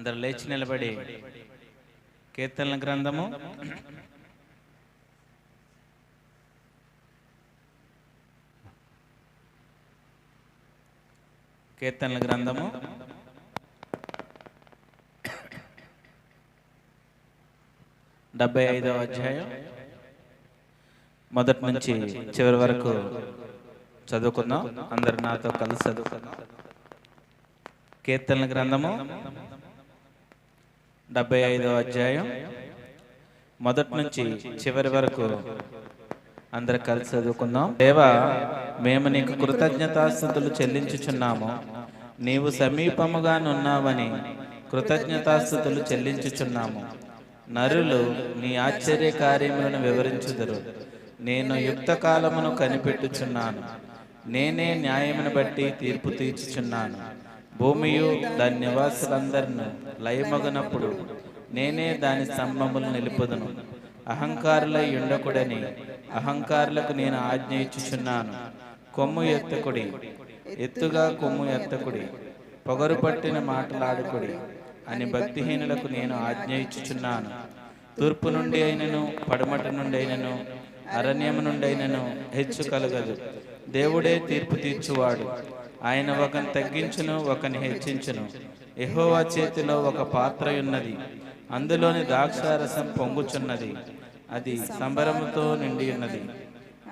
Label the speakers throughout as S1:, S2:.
S1: అందరు లేచి నిలబడి కీర్తనల గ్రంథము. కీర్తనల గ్రంథము. డెబ్బై ఐదవ అధ్యాయం. మొదటి నుంచి చివరి వరకు చదువుకుందాం. అందరు నాతో కలిసి చదువుకుందాం. కీర్తనల గ్రంథము. డెబ్బై ఐదో అధ్యాయం మొదటి నుంచి చివరి వరకు అందరు కలిసి చదువుకుందాం. దేవా మేము నీకు కృతజ్ఞతాస్థుతులు చెల్లించుచున్నాము. నీవు సమీపముగా నున్నావని కృతజ్ఞతాస్థుతులు చెల్లించుచున్నాము. నరులు నీ ఆశ్చర్య కార్యములను వివరించుదురు. నేను యుక్త కాలమును కనిపెట్టుచున్నాను. నేనే న్యాయమును బట్టి తీర్పు తీర్చుచున్నాను. భూమియు దాని నివాసులందరిను లయమగనప్పుడు నేనే దాని స్తంభములు నిలుపుదును. అహంకారులై ఉండకుడని అహంకారులకు నేను ఆజ్ఞ ఇచ్చుచున్నాను. కొమ్ము ఎత్తకుడి. ఎత్తుగా కొమ్ము ఎత్తకుడి. పొగరు పట్టిన మాటలాడుకుడి అని భక్తిహీనులకు నేను ఆజ్ఞ ఇచ్చుచున్నాను. తూర్పు నుండి అయినను పడమట నుండి అయినను అరణ్యము నుండి అయినను హెచ్చు కలగదు దేవుడే తీర్పు తీర్చువాడు. ఆయన ఒకని తగ్గించును ఒకని హెచ్చించును. యెహోవా చేతిలో ఒక పాత్ర ఉన్నది అందులోని ద్రాక్షారసం పొంగుచున్నది. అది సంబరముతో నిండి ఉన్నది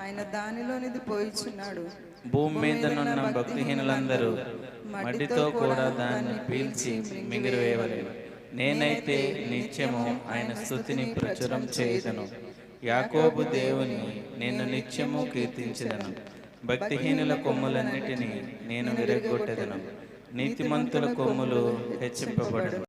S2: ఆయన దానిలోనిది పోయిచున్నాడు.
S1: భూమి మీద నున్న భక్తిహీనులందరూ మట్టితో కూడా దాన్ని పీల్చి మింగిరివేయవలేను నేనైతే నిత్యము ఆయన స్థుతిని ప్రచురం చేయదను. యాకోబు దేవుని నేను నిత్యము కీర్తించదను భక్తిహీనుల కొమ్ములన్నిటినీ నేను విరగొట్టెదను నీతిమంతుల కొమ్ములు హెచ్చింపబడను.